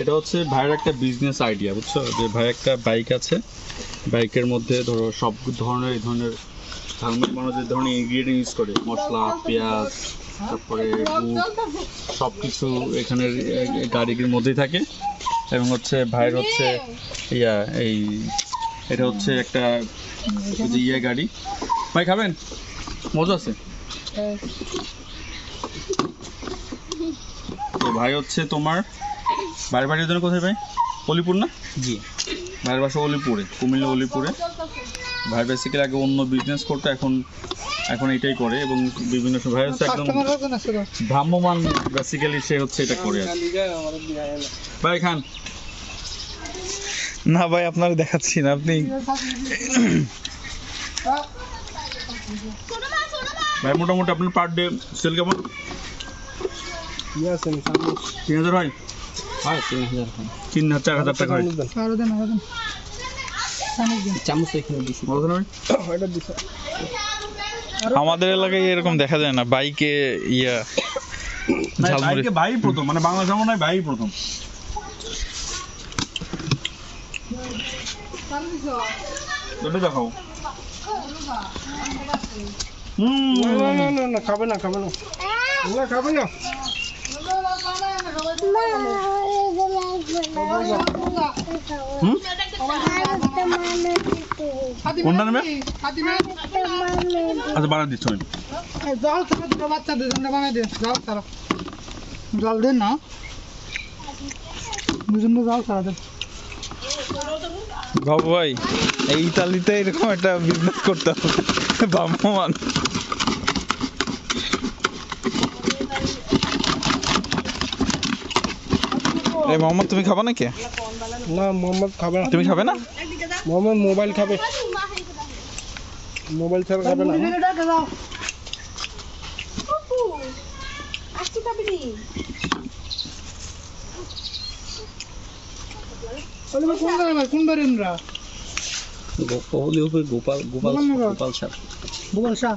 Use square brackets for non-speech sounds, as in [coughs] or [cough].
এটা হচ্ছে ভাইয়ের একটা বিজনেস আইডিয়া বুঝছ? যে ভাই একটা বাইক আছে। বাইকের মধ্যে ধরো সব ধরনের, এই ধরনের ঝালমুড়ি মানুষ যে ধরনের ইনগ্রিডিয়েন্ট ইউজ করে। মশলা, পেঁয়াজ, তারপরে সব কিছু এখানের গাড়ির মধ্যেই থাকে। এবং হচ্ছে ভাইয়ের হচ্ছে ইয়া, এই এটা হচ্ছে একটা ইয়ে গাড়ি। ভাই, খাবেন? মজা আছে। তো ভাই হচ্ছে তোমার বাড়ি বাড়ির জন্য কোথায় ভাই? অলিপুর না? জি। ভাইয়ের বাসা অলিপুরে কুমিল্লা অলিপুরে। ভাই বেসিক্যালি আগে অন্য বিজনেস করতো এখন এখন এটাই করে এবং বিভিন্ন ভাই হচ্ছে একদম ভ্রাম্যমান বেসিক্যালি সে হচ্ছে এটা করে ভাই খান। না ভাই আপনারা দেখাচ্ছি না আপনি [coughs] ভাই মোটামুটি আপনার পার ডে সেল কেমন? তিন হাজার হয় হয় তিন হাজার চার হাজার টাকা হয়? আমাদের এলাকায় এরকম দেখা যায় না বাইকে ইয়া ঝালমুড়ি। ভাই প্রথম মানে বাংলাদেশ মনে হয় ভাই প্রথম। ওটা দেখাও হুম খাবে না খাবে না। না খাবে না। হুম? কোনটা নেবে? আচ্ছা বাড়া দিচ্ছ জল ছাড়া দুটো বানাই দে জল ছাড়া। জল দেন না। জল ছাড়া বাবু ভাই এই ইতালিতে এরকম একটা বিজনেস করতে হবে। ভ্রাম্যমান এই মোহাম্মদ তুমি খাবা নাকি? না মোহাম্মদ খাবে না। তুমি খাবে না? মোহাম্মদ মোবাইল খাবে। মোবাইল ছাড়া খাবে না আমরা? গোপাল গোপাল গোপাল নগর। গোপাল শাহ